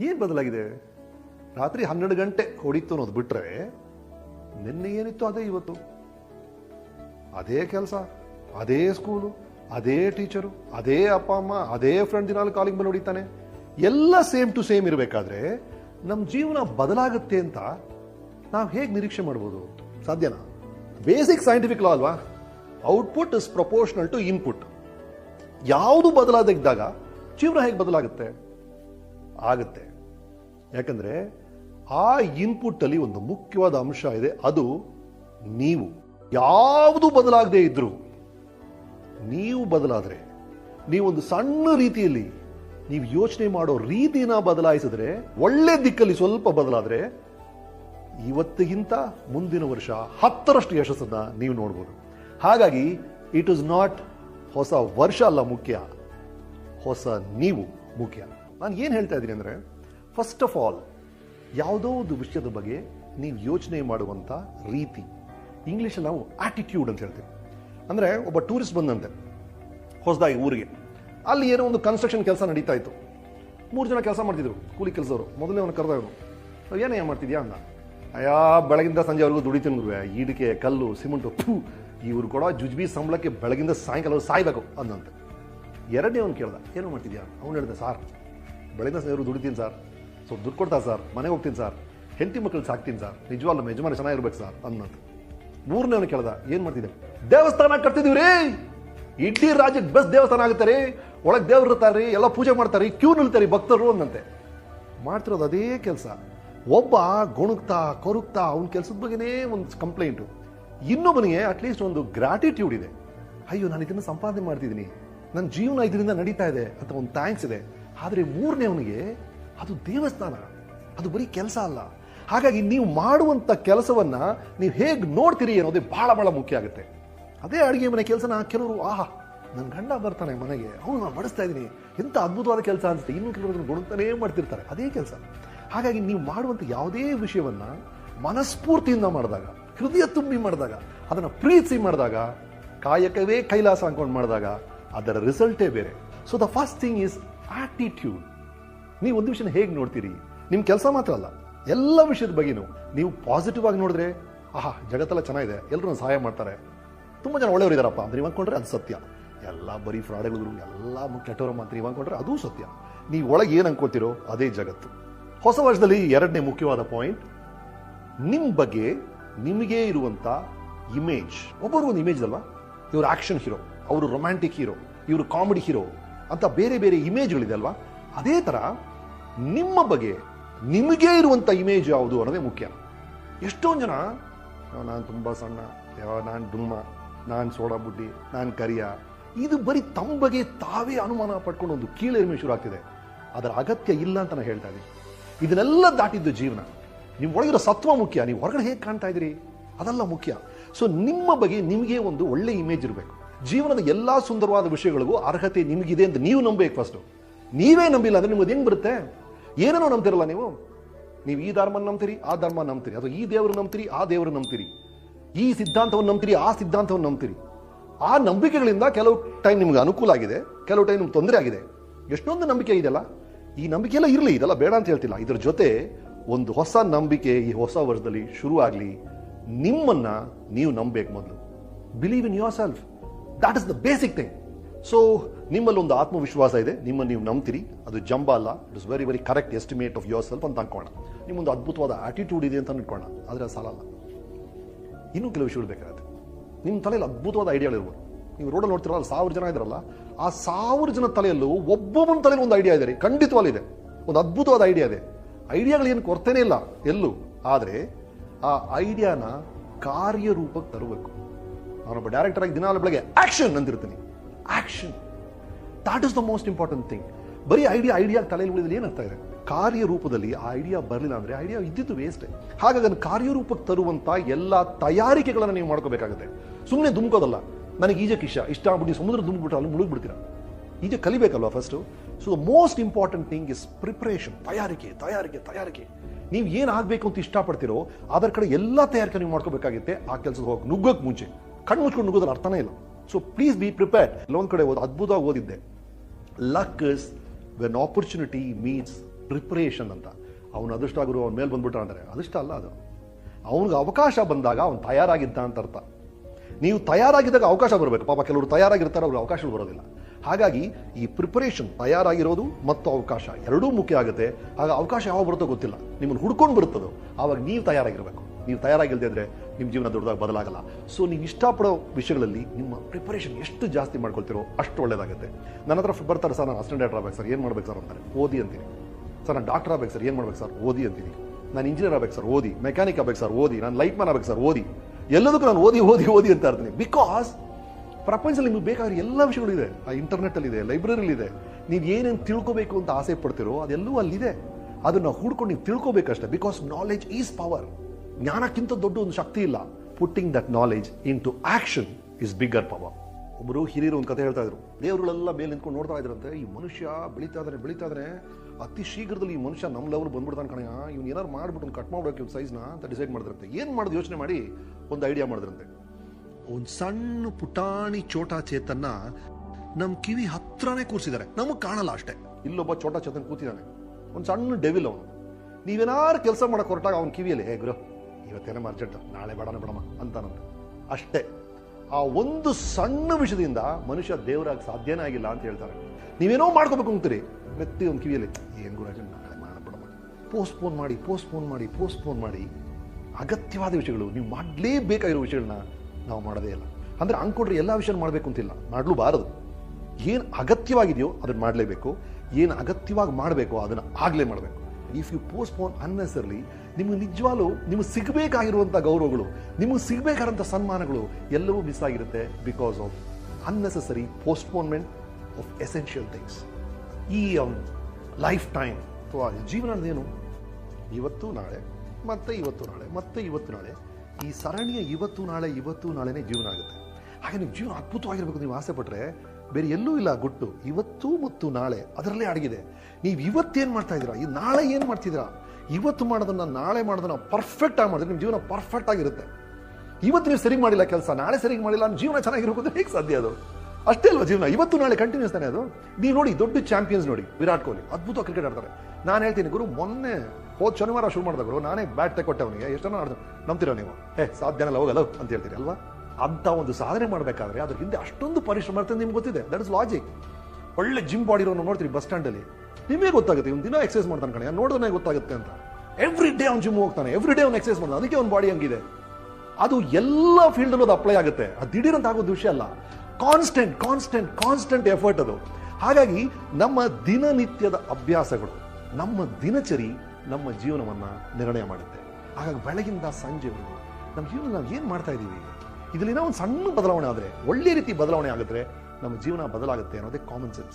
ಏನು ಬದಲಾಗಿದೆ? ರಾತ್ರಿ ಹನ್ನೆರಡು ಗಂಟೆ ಹೊಡಿತು ಅನ್ನೋದು ಬಿಟ್ರೆ ನಿನ್ನೆ ಏನಿತ್ತು ಅದೇ ಇವತ್ತು. ಅದೇ ಕೆಲಸ, ಅದೇ ಸ್ಕೂಲು ಅದೇ ಟೀಚರು ಅದೇ ಅಪ್ಪ, ಅಮ್ಮ, ಅದೇ ಫ್ರೆಂಡ್ ದಿನಾಲು ಕಾಲಿಂಗ್ ಬಂದು ಹೊಡಿತಾನೆ. ಎಲ್ಲ ಸೇಮ್ ಟು ಸೇಮ್ ಇರಬೇಕಾದ್ರೆ ನಮ್ಮ ಜೀವನ ಬದಲಾಗುತ್ತೆ ಅಂತ ನಾವು ಹೇಗೆ ನಿರೀಕ್ಷೆ ಮಾಡ್ಬೋದು? ಸಾಧ್ಯನಾ? ಬೇಸಿಕ್ ಸೈಂಟಿಫಿಕ್ ಲಾ ಅಲ್ವಾ? Output is proportional to input ಯಾವುದು ಬದಲಾದಾಗ ಜೀವನ ಹೇಗೆ ಬದಲಾಗುತ್ತೆ? ಆಗುತ್ತೆ. ಯಾಕಂದ್ರೆ ಆ ಇನ್ಪುಟ್ಟಲ್ಲಿ ಒಂದು ಮುಖ್ಯವಾದ ಅಂಶ ಇದೆ, ಅದು ನೀವು. ಯಾವುದು ಬದಲಾಗದೇ ಇದ್ದರೂ ನೀವು ಬದಲಾದರೆ, ನೀವೊಂದು ಸಣ್ಣ ರೀತಿಯಲ್ಲಿ ನೀವು ಯೋಚನೆ ಮಾಡೋ ರೀತಿನ ಬದಲಾಯಿಸಿದ್ರೆ, ಒಳ್ಳೆ ದಿಕ್ಕಲ್ಲಿ ಸ್ವಲ್ಪ ಬದಲಾದ್ರೆ, ಇವತ್ತಿಗಿಂತ ಮುಂದಿನ ವರ್ಷ ಹತ್ತರಷ್ಟು ಯಶಸ್ಸನ್ನ ನೀವು ನೋಡ್ಬೋದು. ಹಾಗಾಗಿ ಇಟ್ ಇಸ್ ನಾಟ್ ಹೊಸ ವರ್ಷ ಅಲ್ಲ ಮುಖ್ಯ, ಹೊಸ ನೀವು ಮುಖ್ಯ. ನಾನು ಏನು ಹೇಳ್ತಾ ಇದ್ದೀನಿ ಅಂದರೆ ಫಸ್ಟ್ ಆಫ್ ಆಲ್ ಯಾವುದೋ ಒಂದು ವಿಷಯದ ಬಗ್ಗೆ ನೀವು ಯೋಚನೆ ಮಾಡುವಂಥ ರೀತಿ ಇಂಗ್ಲೀಷಲ್ಲಿ ನಾವು ಆಟಿಟ್ಯೂಡ್ ಅಂತ ಹೇಳ್ತೀವಿ. ಅಂದರೆ, ಒಬ್ಬ ಟೂರಿಸ್ಟ್ ಬಂದಂತೆ, ಹೊಸದಾಗಿ ಊರಿಗೆ. ಅಲ್ಲಿ ಏನೋ ಒಂದು ಕನ್ಸ್ಟ್ರಕ್ಷನ್ ಕೆಲಸ ನಡೀತಾ ಇತ್ತು. ಮೂರು ಜನ ಕೆಲಸ ಮಾಡ್ತಿದ್ರು, ಕೂಲಿ ಕೆಲಸದವರು ಮೊದಲೇ ಅವನು ಕರೆದವನು ಏನೇ ಮಾಡ್ತಿದ್ಯಾ? ಅಂದ. ಅಯ್ಯಾ, ಬೆಳಗಿಂದ ಸಂಜೆವರೆಗೂ ದುಡಿತೀನಿ ಈಡಿಕೆ, ಕಲ್ಲು, ಸಿಮೆಂಟು ಥೂ ಇವ್ರು ಕೊಡೋ ಜುಜ್ಬಿ ಸಂಬಳಕ್ಕೆ ಬೆಳಗಿಂದ ಸಾಯಂಕಾಲ ಸಾಯ್ಬೇಕು, ಅಂದಂತೆ. ಎರಡನೇ ಅವ್ನು ಕೇಳ್ದ, ಏನು ಮಾಡ್ತಿದ್ಯಾ? ಅವ್ನು ಹೇಳಿದೆ, ಸಾರ್ ಬೆಳಗಿನ ಸ್ನೇಹರು ದುಡಿತೀನಿ ಸರ್. ಸೊ ದುಡ್ಡು ಕೊಡ್ತಾ ಸರ್. ಮನೆಗೆ ಹೋಗ್ತೀನಿ ಸರ್. ಹೆಂಡತಿ ಮಕ್ಕಳು ಸಾಕ್ತೀನಿ ಸರ್. ನಿಜವಾಗ್ಲೂ ಯಜಮಾನ ಚೆನ್ನಾಗಿರ್ಬೇಕು ಸರ್ ಅನ್ನಂತ ಮೂರನೇ ಅವನು ಕೇಳ್ದ, ಏನು ಮಾಡ್ತಿದ್ದೆ? ದೇವಸ್ಥಾನ ಕಟ್ತಿದೀವಿ ರೀ ಇಡೀ ರಾಜ್ಯಕ್ಕೆ ಬೆಸ್ಟ್ ದೇವಸ್ಥಾನ ಆಗುತ್ತೆ ರೀ. ಒಳಗೆ ದೇವ್ರು ಇರ್ತಾರೆ ಎಲ್ಲ ಪೂಜೆ ಮಾಡ್ತಾರೆ ಕ್ಯೂ ನಿಲ್ತಾರೆ ಭಕ್ತರು ಅಂದಂತೆ ಮಾಡ್ತಿರೋದು ಅದೇ ಕೆಲಸ. ಒಬ್ಬ ಗೊಣಗ್ತಾ ಕೊರುಗ್ತಾ ಅವ್ನ ಕೆಲಸದ ಬಗ್ಗೆನೇ ಒಂದು ಕಂಪ್ಲೇಂಟು ಇನ್ನೊಬ್ಬನಿಗೆ ಅಟ್ಲೀಸ್ಟ್ ಒಂದು ಗ್ರಾಟಿಟ್ಯೂಡ್ ಇದೆ. ಅಯ್ಯೋ, ನಾನು ಇದನ್ನು ಸಂಪಾದನೆ ಮಾಡ್ತಿದ್ದೀನಿ. ನನ್ನ ಜೀವನ ಇದರಿಂದ ನಡೀತಾ ಇದೆ, ಅಂತ ಒಂದು ಥ್ಯಾಂಕ್ಸ್ ಇದೆ. ಆದರೆ ಮೂರನೇ ಅವನಿಗೆ ಅದು ದೇವಸ್ಥಾನ, ಅದು ಬರೀ ಕೆಲಸ ಅಲ್ಲ. ಹಾಗಾಗಿ ನೀವು ಮಾಡುವಂಥ ಕೆಲಸವನ್ನು ನೀವು ಹೇಗೆ ನೋಡ್ತೀರಿ ಅನ್ನೋದೇ ಭಾಳ ಭಾಳ ಮುಖ್ಯ ಆಗುತ್ತೆ. ಅದೇ ಅಡುಗೆ ಮನೆ ಕೆಲಸನ ಕೆಲವರು, ಆಹಾ ನನ್ನ ಗಂಡ ಬರ್ತಾನೆ ಮನೆಗೆ, ಅವನು ನಾನು ಬಡಿಸ್ತಾ ಇದ್ದೀನಿ ಎಂಥ ಅದ್ಭುತವಾದ ಕೆಲಸ ಅನಿಸುತ್ತೆ, ಇನ್ನು ಕೆಲವರು ಗುಣತನೇ ಮಾಡ್ತಿರ್ತಾರೆ, ಅದೇ ಕೆಲಸ. ಹಾಗಾಗಿ ನೀವು ಮಾಡುವಂಥ ಯಾವುದೇ ವಿಷಯವನ್ನು ಮನಸ್ಫೂರ್ತಿಯಿಂದ ಮಾಡಿದಾಗ, ಹೃದಯ ತುಂಬಿ ಮಾಡಿದಾಗ, ಅದನ್ನು ಪ್ರೀತಿಸಿ ಮಾಡಿದಾಗ, ಕಾಯಕವೇ ಕೈಲಾಸ ಅಂದ್ಕೊಂಡು ಮಾಡಿದಾಗ, ಅದರ ರಿಸಲ್ಟೇ ಬೇರೆ. So the first thing is attitude. ನೀವು ಒಂದು ವಿಷಯನ ಹೇಗೆ ನೋಡ್ತೀರಿ? ನಿಮ್ಮ ಕೆಲಸ ಮಾತ್ರ ಅಲ್ಲ, ಎಲ್ಲ ವಿಷಯದ ಬಗ್ಗೆನೂ. ನೀವು ಪಾಸಿಟಿವ್ ಆಗಿ ನೋಡಿದ್ರೆ, ಆಹಾ, ಜಗತ್ತೆಲ್ಲ ಚೆನ್ನಾಗಿದೆ ಎಲ್ಲರೂ ಸಹಾಯ ಮಾಡ್ತಾರೆ. ತುಂಬ ಜನ ಒಳ್ಳೆಯವರು ಇದ್ದಾರಪ್ಪ ಅಂದ್ರೆ ನೀವು ಅಂದ್ಕೊಂಡ್ರೆ ಅದು ಸತ್ಯ. ಎಲ್ಲ ಬರೀ ಫ್ರಾಡ್ಗಳು, ಎಲ್ಲ ಕೆಟ್ಟವರು ಮಾತ್ರ ನೀವು ಅನ್ಕೊಂಡ್ರೆ ಅದೂ ಸತ್ಯ. ನೀವು ಒಳಗೆ ಏನು ಅನ್ಕೋತಿರೋ ಅದೇ ಜಗತ್ತು. ಹೊಸ ವರ್ಷದಲ್ಲಿ ಎರಡನೇ ಮುಖ್ಯವಾದ ಪಾಯಿಂಟ್ ನಿಮ್ಮ ಬಗ್ಗೆ ನಿಮಗೆ ಇರುವಂಥ ಇಮೇಜ್ ಒಬ್ಬರು ಒಂದು ಇಮೇಜ್ ಅಲ್ವಾ? ಇವರು ಆ್ಯಕ್ಷನ್ ಹೀರೋ ಅವರು ರೊಮ್ಯಾಂಟಿಕ್ ಹೀರೋ ಇವರು ಕಾಮಿಡಿ ಹೀರೋ ಅಂತ ಬೇರೆ ಬೇರೆ ಇಮೇಜ್ಗಳಿದೆ ಅಲ್ವಾ? ಅದೇ ಥರ ನಿಮ್ಮ ಬಗ್ಗೆ ನಿಮಗೆ ಇರುವಂಥ ಇಮೇಜ್ ಯಾವುದು ಅನ್ನೋದೇ ಮುಖ್ಯ. ಎಷ್ಟೊಂದು ಜನ ನಾನು ತುಂಬ ಸಣ್ಣ ಯಾವ ನಾನು ಡುಮ್ಮ, ನಾನು ಸೋಡಾ ಬುಡ್ಡಿ ನಾನು ಕರಿಯ. ಇದು ಬರೀ ತಮ್ಮ ಬಗ್ಗೆ ತಾವೇ ಅನುಮಾನ ಪಡ್ಕೊಂಡು ಒಂದು ಕೀಳರಿಮೆ ಶುರು ಆಗ್ತಿದೆ. ಅದರ ಅಗತ್ಯ ಇಲ್ಲ ಅಂತ ನಾನು ಹೇಳ್ತಾ ಇದ್ದೀನಿ. ಇದನ್ನೆಲ್ಲ ದಾಟಿದ್ದು ಜೀವನ. ನಿಮ್ಮ ಒಳಗಿರೋ ಸತ್ವ ಮುಖ್ಯ. ನೀವು ಹೊರಗಡೆ ಹೇಗೆ ಕಾಣ್ತಾ ಇದ್ದೀರಿ? ಅದೆಲ್ಲ ಮುಖ್ಯ. ಸೊ ನಿಮ್ಮ ಬಗ್ಗೆ ನಿಮಗೆ ಒಂದು ಒಳ್ಳೆ ಇಮೇಜ್ ಇರಬೇಕು. ಜೀವನದ ಎಲ್ಲ ಸುಂದರವಾದ ವಿಷಯಗಳಿಗೂ ಅರ್ಹತೆ ನಿಮಗಿದೆ ಅಂತ ನೀವು ನಂಬಬೇಕು ಫಸ್ಟು ನೀವೇ ನಂಬಿಲ್ಲ ಅಂದರೆ ನಿಮ್ಗೆ ಹೆಂಗ್ ಬರುತ್ತೆ? ಏನೇನೋ ನಂಬ್ತಿರಲ್ಲ ನೀವು? ನೀವು ಈ ಧರ್ಮ ನಂಬ್ತೀರಿ, ಆ ಧರ್ಮ ನಂಬ್ತೀರಿ. ಅಥವಾ ಈ ದೇವರು ನಂಬ್ತೀರಿ, ಆ ದೇವರು ನಂಬ್ತೀರಿ. ಈ ಸಿದ್ಧಾಂತವನ್ನು ನಂಬ್ತೀರಿ, ಆ ಸಿದ್ಧಾಂತವನ್ನು ನಂಬ್ತೀರಿ. ಆ ನಂಬಿಕೆಗಳಿಂದ ಕೆಲವು ಟೈಮ್ ನಿಮ್ಗೆ ಅನುಕೂಲ ಆಗಿದೆ, ಕೆಲವು ಟೈಮ್ ನಿಮ್ಗೆ ತೊಂದರೆ ಆಗಿದೆ. ಎಷ್ಟೊಂದು ನಂಬಿಕೆ ಇದೆಯಲ್ಲ? ಈ ನಂಬಿಕೆ ಎಲ್ಲ ಇರಲಿ, ಇದೆಲ್ಲ ಬೇಡ ಅಂತ ಹೇಳ್ತಿಲ್ಲ. ಇದ್ರ ಜೊತೆ ಒಂದು ಹೊಸ ನಂಬಿಕೆ ಈ ಹೊಸ ವರ್ಷದಲ್ಲಿ ಶುರುವಾಗಲಿ. ನಿಮ್ಮನ್ನು ನೀವು ನಂಬಬೇಕು ಮೊದಲು. Believe in yourself that is the basic thing so ನಿಮ್ಮಲ್ಲಿ ಒಂದು ಆತ್ಮವಿಶ್ವಾಸ ಇದೆ. ನಿಮ್ಮ ನೀವು ನಂಬ್ತೀರಿ. ಅದು ಜಂಬ ಅಲ್ಲ. It is very very correct estimate of yourself ಅಂತ ಅನ್ಕೋಣ ನಿಮ್ಮೊಂದು ಅದ್ಭುತವಾದ ಆಟಿಟ್ಯೂಡ್ ಇದೆ ಅಂತ ಅನ್ಕೋಣ ಆದರೆ ಅದು ಸಾಲಲ್ಲ. ಇನ್ನೂ ಕೆಲವು ವಿಷಯಗಳು ಬೇಕಾಗುತ್ತೆ. ನಿಮ್ಮ ತಲೆಯಲ್ಲಿ ಅದ್ಭುತವಾದ ಐಡಿಯಾಗಳಿರ್ಬೋದು ನೀವು ರೋಡಲ್ಲಿ ನೋಡ್ತಿರಲ್ಲ ಸಾವಿರ ಜನ ಇದ್ರಲ್ಲ ಆ ಸಾವಿರ ಜನ ತಲೆಯಲ್ಲೂ ಒಬ್ಬೊಬ್ಬನ ತಲೆಯಲ್ಲಿ ಒಂದು ಐಡಿಯಾ ಇದೆ. ರೀ ಖಂಡಿತವಾಗಿದೆ ಒಂದು ಅದ್ಭುತವಾದ ಐಡಿಯಾ ಇದೆ. ಐಡಿಯಾಗಳು ಏನು ಕೊರತೆನೇ ಇಲ್ಲ ಎಲ್ಲೂ. ಆದರೆ ಆ ಐಡಿಯಾನ ಕಾರ್ಯರೂಪಕ್ಕೆ ತರಬೇಕು. ನಾನೊಬ್ಬ ಡೈರೆಕ್ಟರ್ ಆಗಿ ದಿನಾಲು ಬೆಳಗ್ಗೆ action ಅಂತಿರ್ತೀನಿ. Action that is the most important thing ಬರೀ ಐಡಿಯಾ ಐಡಿಯಾ ತಲೆಯಲ್ಲಿ ಉಳಿದ್ರೆ ಏನಾಗ್ತಾ ಇದೆ? ಕಾರ್ಯರೂಪದಲ್ಲಿ ಆ ಐಡಿಯಾ ಬರಲಿಲ್ಲ ಅಂದ್ರೆ ಐಡಿಯಾ ಇದ್ದಿದ್ದು ವೇಸ್ಟ್ ಹಾಗಾಗಿ ಅದನ್ನು ಕಾರ್ಯರೂಪಕ್ಕೆ ತರುವಂತ ಎಲ್ಲ ತಯಾರಿಕೆಗಳನ್ನು ನೀವು ಮಾಡ್ಕೋಬೇಕಾಗುತ್ತೆ. ಸುಮ್ಮನೆ ದುಮ್ಕೋದಲ್ಲ. ನನಗೆ ಈಜಕ್ಕೆ ಇಷ್ಟ. ಇಷ್ಟ ಆಗ್ಬಿಟ್ಟು ಸಮುದ್ರ ದುಮ್ಬಿಟ್ಟು ಅಲ್ಲಿ ಮುಳುಗ್ಬಿಡ್ತೀರಾ? ಈಜ ಕಲಿಬೇಕಲ್ವಾ first so the most important thing is preparation ತಯಾರಿಕೆ ತಯಾರಿಕೆ ತಯಾರಿಕೆ. ನೀವು ಏನಾಗಬೇಕು ಅಂತ ಇಷ್ಟಪಡ್ತೀರೋ, ಅದರ ಕಡೆ ಎಲ್ಲ ತಯಾರಿಕೆ ನೀವು ಮಾಡ್ಕೋಬೇಕಾಗುತ್ತೆ. ಆ ಕೆಲಸದ ಹೋಗಿ ನುಗ್ಗೋಕೆ ಮುಂಚೆ. ಕಣ್ಣು ಮುಚ್ಕೊಂಡು ನುಗ್ಗೋದ್ರ ಅರ್ಥನೇ ಇಲ್ಲ. ಸೊ ಪ್ಲೀಸ್ ಬಿ ಪ್ರಿಪೇರ್ಡ್ ಲೋನ್ ಕಡೆ ಓದಿ ಅದ್ಭುತವಾಗಿ ಓದಿದ್ದೆ. Luck is when opportunity means preparation ಅಂತ. ಅವನು ಅದೃಷ್ಟ ಗುರು ಅವನ ಮೇಲೆ ಬಂದ್ಬಿಟ್ಟ ಅಂತಾರೆ ಅದೃಷ್ಟ ಅಲ್ಲ ಅದು. ಅವನಿಗೆ ಅವಕಾಶ ಬಂದಾಗ ಅವನು ತಯಾರಾಗಿದ್ದ ಅಂತ ಅರ್ಥ. ನೀವು ತಯಾರಾಗಿದ್ದಾಗ ಅವಕಾಶ ಬರಬೇಕು. ಪಾಪ ಕೆಲವರು ತಯಾರಾಗಿರ್ತಾರೆ, ಅವ್ರಿಗೆ ಅವಕಾಶಗಳು ಬರೋದಿಲ್ಲ. ಹಾಗಾಗಿ ಈ ಪ್ರಿಪರೇಷನ್ ತಯಾರಾಗಿರೋದು ಮತ್ತು ಅವಕಾಶ ಎರಡೂ ಮುಖ್ಯ ಆಗುತ್ತೆ. ಆಗ ಅವಕಾಶ ಯಾವಾಗ ಬರುತ್ತೋ ಗೊತ್ತಿಲ್ಲ. ನಿಮ್ಮನ್ನು ಹುಡ್ಕೊಂಡು ಬರುತ್ತದೋ. ಆವಾಗ ನೀವು ತಯಾರಾಗಿರಬೇಕು. ನೀವು ತಯಾರಾಗಿಲ್ಲದೆ ಇದ್ರೆ ನಿಮ್ಮ ಜೀವನ ದೊಡ್ಡದಾಗಿ ಬದಲಾಗಲ್ಲ. ಸೊ ನೀವು ಇಷ್ಟಪಡೋ ವಿಷಯಗಳಲ್ಲಿ ನಿಮ್ಮ ಪ್ರಿಪರೇಷನ್ ಎಷ್ಟು ಜಾಸ್ತಿ ಮಾಡ್ಕೊಳ್ತಿರೋ ಅಷ್ಟು ಒಳ್ಳೇದಾಗುತ್ತೆ. ನನ್ನ ಹತ್ರ ಬರ್ತಾರೆ ಸರ್, ನಾನು ಅಸಿಸ್ಟೆಂಟ್ ಡಾಕ್ಟರ್ ಆಗಬೇಕು ಸರ್. ಏನು ಮಾಡ್ಬೇಕು ಸರ್ ಅಂತಾರೆ? ಓದಿ ಅಂತೀನಿ. ಸರ್, ನಾನು ಡಾಕ್ಟರ್ ಆಗಬೇಕು ಸರ್. ಏನು ಮಾಡ್ಬೇಕು ಸರ್? ಓದಿ ಅಂತೀನಿ. ನಾನು ಇಂಜಿನಿಯರ್ ಆಗಬೇಕು ಸರ್. ಓದಿ. ಮೆಕ್ಯಾನಿಕ್ ಆಗಬೇಕು ಸರ್. ಓದಿ. ನಾನು ಲೈಟ್ ಮ್ಯಾನ್ ಆಗಬೇಕು ಸರ್. ಓದಿ. ಎಲ್ಲದಕ್ಕೂ ನಾನು ಓದಿ ಓದಿ ಓದಿ ಅಂತ ಇರ್ತೀನಿ. ಬಿಕಾಸ್ ಪ್ರಪಂಚದಲ್ಲಿ ನಿಮ್ಗೆ ಬೇಕಾದ್ರೆ ಎಲ್ಲ ವಿಷಯಗಳು ಇದೆ ಆ ಇಂಟರ್ನೆಟ್ಟಲ್ಲಿ ಇದೆ ಲೈಬ್ರರಿಲಿ ಇದೆ ನೀವು ಏನೇನು ತಿಳ್ಕೋಬೇಕು ಅಂತ ಆಸೆ ಪಡ್ತಿರೋ ಅದೆಲ್ಲವೂ ಅಲ್ಲಿದೆ. ಅದನ್ನು ಹುಡ್ಕೊಂಡು ನೀವು ತಿಳ್ಕೋಬೇಕಷ್ಟೇ. ಬಿಕಾಸ್ ನಾಲೆಜ್ ಈಸ್ ಪವರ್ ಜ್ಞಾನಕ್ಕಿಂತ ದೊಡ್ಡ ಒಂದು ಶಕ್ತಿ ಇಲ್ಲ. Putting that knowledge into action is bigger power ಒಬ್ಬರು ಹಿರಿಯರು ಒಂದು ಕತೆ ಹೇಳ್ತಾ ಇದ್ರು. ದೇವರುಗಳೆಲ್ಲ ಮೇಲೆ ನಿಂತ್ಕೊಂಡು ನೋಡ್ತಾ ಇದ್ರಂತೆ, ಈ ಮನುಷ್ಯ ಬೆಳೀತಾ ಇದ್ದಾನೆ ಬೆಳೀತಾ ಇದ್ದಾನೆ ಅತಿ ಶೀಘ್ರದಲ್ಲಿ ಈ ಮನುಷ್ಯ ನಮ್ಮ ಲೆವೆಲ್ ಬಂದ್ಬಿಡ್ತಾನೆ ಕಣಯ್ಯ. ಇವ್ನು ಏನಾರು ಮಾಡ್ಬಿಟ್ಟು ಕಟ್ ಮಾಡ್ಬೇಕು ಇವ್ನ ಸೈಜ್ನ ಅಂತ ಡಿಸೈಡ್ ಮಾಡಿದ್ರಂತೆ ಏನು ಮಾಡೋದು ಯೋಚನೆ ಮಾಡಿ ಒಂದು ಐಡಿಯಾ ಮಾಡಿದ್ರಂತೆ ಒಂದು ಸಣ್ಣ ಪುಟಾಣಿ ಚೋಟಾ ಚೇತನ್ನ ನಮ್ಮ ಕಿವಿ ಹತ್ರನೇ ಕೂರಿಸಿದ್ದಾರೆ. ನಮಗೆ ಕಾಣಲ್ಲ ಅಷ್ಟೇ. ಇಲ್ಲೊಬ್ಬ ಚೋಟಾ ಚೇತನ್ ಕೂತಿದ್ದಾನೆ. ಒಂದು ಸಣ್ಣ ಡೆವಿಲ್ ಅವನು. ನೀವೇನಾರು ಕೆಲಸ ಮಾಡೋಕೆ ಹೊರಟಾಗ ಅವನ ಕಿವಿಯಲ್ಲಿ, ಹೇ ಗುರು ಇವತ್ತೇನಮ್ಮ ಅರ್ಜೆಂಟ್ ನಾಳೆ ಬೇಡನ ಬಿಡಮ್ಮ ಅಂತಾನಂತೆ ಅಷ್ಟೇ, ಆ ಒಂದು ಸಣ್ಣ ವಿಷಯದಿಂದ ಮನುಷ್ಯ ದೇವರಾಗಿ ಸಾಧ್ಯನೇ ಆಗಿಲ್ಲ ಅಂತ ಹೇಳ್ತಾರೆ. ನೀವೇನೋ ಮಾಡ್ಕೋಬೇಕು ಅಂತೀರಿ. ವ್ಯಕ್ತಿ ಒಂದು ಕಿವಿಯಲ್ಲಿ, ಏನು ಗುರು ಅರ್ಜೆಂಟ್ ನಾಳೆ ಮಾಡೋಣ ಬಿಡಮ್ಮ. ಪೋಸ್ಟ್ಪೋನ್ ಮಾಡಿ ಪೋಸ್ಟ್ಪೋನ್ ಮಾಡಿ ಪೋಸ್ಟ್ಪೋನ್ ಮಾಡಿ. ಅಗತ್ಯವಾದ ವಿಷಯಗಳು, ನೀವು ಮಾಡಲೇಬೇಕಾಗಿರೋ ವಿಷಯಗಳನ್ನ ನಾವು ಮಾಡೋದೇ ಇಲ್ಲ. ಅಂದರೆ ಅಂದ್ಕೊಂಡ್ರೆ ಎಲ್ಲ ವಿಷಯ ಮಾಡಬೇಕು ಅಂತಿಲ್ಲ. ಮಾಡಲೂಬಾರದು. ಏನು ಅಗತ್ಯವಾಗಿದೆಯೋ ಅದನ್ನು ಮಾಡಲೇಬೇಕು. ಏನು ಅಗತ್ಯವಾಗಿ ಮಾಡಬೇಕು ಅದನ್ನು ಆಗಲೇ ಮಾಡಬೇಕು. ಇಫ್ ಯು ಪೋಸ್ಟ್ಪೋನ್ ಅನ್ನೆಸರ್ಲಿ ನಿಮಗೆ ನಿಜವಾಗ್ಲೂ ನಿಮಗೆ ಸಿಗಬೇಕಾಗಿರುವಂಥ ಗೌರವಗಳು, ನಿಮಗೆ ಸಿಗಬೇಕಾದಂಥ ಸನ್ಮಾನಗಳು ಎಲ್ಲವೂ ಮಿಸ್ ಆಗಿರುತ್ತೆ because of unnecessary postponement of essential things ಈ ಲೈಫ್ ಟೈಮ್ ಅಥವಾ ಜೀವನದೇನು ಇವತ್ತು, ನಾಳೆ, ಮತ್ತೆ ಇವತ್ತು, ನಾಳೆ, ಮತ್ತೆ ಇವತ್ತು, ನಾಳೆ. ಈ ಸರಣಿಯ ಇವತ್ತು, ನಾಳೆ, ಇವತ್ತು, ನಾಳೆನೇ ಜೀವನ ಆಗುತ್ತೆ. ಹಾಗೆ ನಿಮ್ಮ ಜೀವನ ಅದ್ಭುತವಾಗಿರ್ಬೇಕು, ನೀವು ಆಸೆ ಪಟ್ರೆ ಬೇರೆ ಎಲ್ಲೂ ಇಲ್ಲ ಗುಟ್ಟು. ಇವತ್ತು ಮತ್ತು ನಾಳೆ. ಅದರಲ್ಲೇ ಅಡಗಿದೆ. ನೀವು ಇವತ್ತೇನು ಮಾಡ್ತಾ ಇದ್ದೀರಾ? ಈ ನಾಳೆ ಏನು ಮಾಡ್ತಿದ್ದೀರಾ? ಇವತ್ತು ಮಾಡೋದನ್ನ ನಾಳೆ ಮಾಡೋದನ್ನ ಪರ್ಫೆಕ್ಟ್ ಆಗಿ ಮಾಡಿದ್ರೆ ನಿಮ್ಮ ಜೀವನ ಪರ್ಫೆಕ್ಟ್ ಆಗಿರುತ್ತೆ. ಇವತ್ತು ನೀವು ಸರಿ ಮಾಡಿಲ್ಲ ಕೆಲಸ, ನಾಳೆ ಸರಿ ಮಾಡಿಲ್ಲ ನಮ್ಮ ಜೀವನ ಚೆನ್ನಾಗಿರ್ಬೇಕು ಅಂದ್ರೆ ಹೇಗೆ ಸಾಧ್ಯ ಅದು? ಅಷ್ಟೇ ಅಲ್ವಾ ಜೀವನ? ಇವತ್ತು ನಾಳೆ ಕಂಟಿನ್ಯೂಸ್ ತಾನೆ ಅದು? ನೀವು ನೋಡಿ, ದೊಡ್ಡ ಚಾಂಪಿಯನ್ಸ್ ನೋಡಿ, ವಿರಾಟ್ ಕೊಹ್ಲಿ. ಅದ್ಭುತ ಕ್ರಿಕೆಟ್ ಆಡ್ತಾರೆ. ನಾನು ಹೇಳ್ತೀನಿ ಗುರು, ಮೊನ್ನೆ ಹೋದ ಶನಿವಾರ ಶುರು ಮಾಡಿದ ಗುರು, ನಾನೇ ಬ್ಯಾಟ್ ತೆಕೊಟ್ಟೆ ಅವನಿಗೆ ಎಷ್ಟನ್ನ ಆಡ್ದು ನಂಬ್ತಿರೋ ನೀವು? ಏ ಸಾಧ್ಯನಲ್ಲ, ಹೋಗಲ್ಲ ಅಂತ ಹೇಳ್ತೀರಿ ಅಲ್ವಾ? ಅಂತ ಒಂದು ಸಾಧನೆ ಮಾಡಬೇಕಾದ್ರೆ ಅದ್ರ ಹಿಂದೆ ಅಷ್ಟೊಂದು ಪರಿಶ್ರಮ ಇರ್ತದೆ ನಿಮ್ಗೆ ಗೊತ್ತಿದೆ. ದಟ್ ಇಸ್ ಲಾಜಿಕ್ ಒಳ್ಳೆ ಜಿಮ್ ಬಾಡಿ ಇರೋನು ನೋಡ್ತೀರಿ ಬಸ್ ಸ್ಟ್ಯಾಂಡಲ್ಲಿ ನಿಮಗೆ ಗೊತ್ತಾಗುತ್ತೆ ಒಂದು ದಿನ ಎಕ್ಸೈಸ್ ಮಾಡ್ತಾನೆ ಕಣೆ. ನೋಡಿದ್ರೆ ಗೊತ್ತಾಗುತ್ತೆ ಅಂತ. ಎವ್ರಿ ಡೇ ಅವ್ನು ಜಿಮ್ ಹೋಗ್ತಾನೆ. ಎವ್ರಿ ಡೇ ಅವ್ನು ಎಕ್ಸೈಸ್ ಮಾಡ್ತಾನೆ. ಅದಕ್ಕೆ ಅವ್ನ ಬಾಡಿ ಹಂಗಿದೆ. ಅದು ಎಲ್ಲ ಫೀಲ್ಡಲ್ಲೂ ಅದು ಅಪ್ಲೈ ಆಗುತ್ತೆ. ಅದು ದಿಢೀರಂತ ಆಗೋದು ವಿಷಯ ಅಲ್ಲ. ಕಾನ್ಸ್ಟೆಂಟ್ ಕಾನ್ಸ್ಟೆಂಟ್ ಕಾನ್ಸ್ಟೆಂಟ್ ಎಫರ್ಟ್ ಅದು. ಹಾಗಾಗಿ ನಮ್ಮ ದಿನನಿತ್ಯದ ಅಭ್ಯಾಸಗಳು, ನಮ್ಮ ದಿನಚರಿ ನಮ್ಮ ಜೀವನವನ್ನ ನಿರ್ಣಯ ಮಾಡುತ್ತೆ. ಹಾಗಾಗಿ ಬೆಳಗಿಂದ ಸಂಜೆವರೆಗೂ ನಮ್ಮ ಜೀವನ ನಾವು ಏನು ಮಾಡ್ತಾ ಇದ್ದೀವಿ ಇದರಿಂದ ಒಂದು ಸಣ್ಣ ಬದಲಾವಣೆ ಆದರೆ, ಒಳ್ಳೆ ರೀತಿ ಬದಲಾವಣೆ ಆಗುತ್ತೆ ನಮ್ಮ ಜೀವನ ಬದಲಾಗುತ್ತೆ ಅನ್ನೋದೇ ಕಾಮನ್ ಸೆನ್ಸ್